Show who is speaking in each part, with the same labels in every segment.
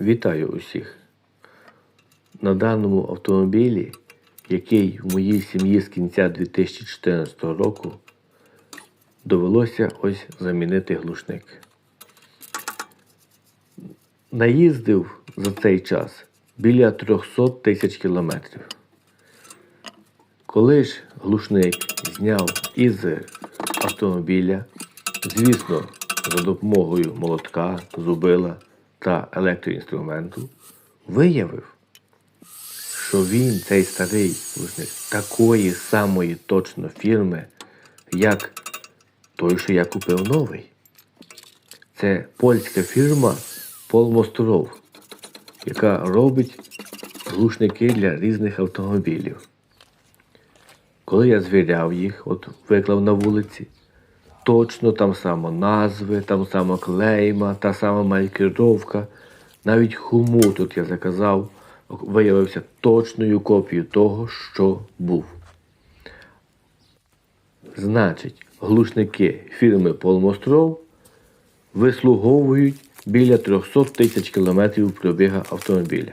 Speaker 1: Вітаю усіх! На даному автомобілі, який в моїй сім'ї з кінця 2014 року, довелося ось замінити глушник. Наїздив за цей час біля 300 тисяч кілометрів. Коли ж глушник зняв із автомобіля, звісно, за допомогою молотка, зубила та електроінструменту, виявив, що він, цей старий глушник, такої самої точно фірми, як той, що я купив новий. Це польська фірма Полмостров, яка робить глушники для різних автомобілів. Коли я звіряв їх, от виклав на вулиці, точно там само назви, там само клейма, та сама маркировка, навіть хуму тут я заказав, виявився точною копією того, що був. Значить, глушники фірми Полмостров вислуговують біля 300 тисяч кілометрів пробіга автомобіля.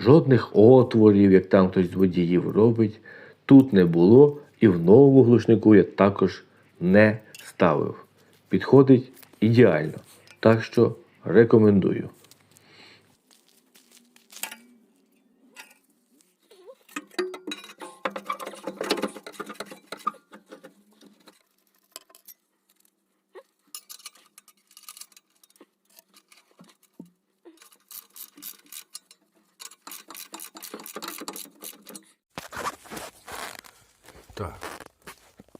Speaker 1: Жодних отворів, як там хтось з водіїв робить, тут не було і в новому глушнику я також не ставив. Підходить ідеально. Так що рекомендую.
Speaker 2: Так.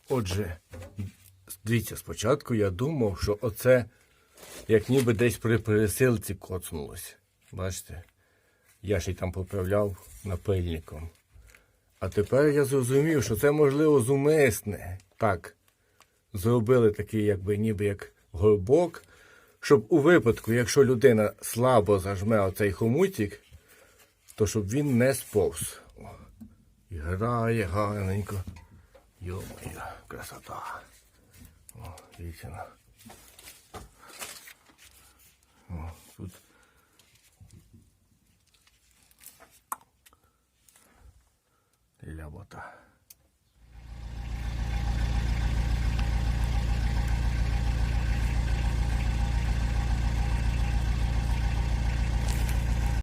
Speaker 2: Отже, дивіться, спочатку я думав, що оце як ніби десь при пересилці коцнулося. Бачите? Я ще й там поправляв напильником. А тепер я зрозумів, що це можливо зумисне. Так. Зробили такий, якби ніби як горбок, щоб у випадку, якщо людина слабо зажме оцей хомутик, то щоб він не сповз. О, грає гарненько. Йо-моє, красота. О. О, тут. Лябота.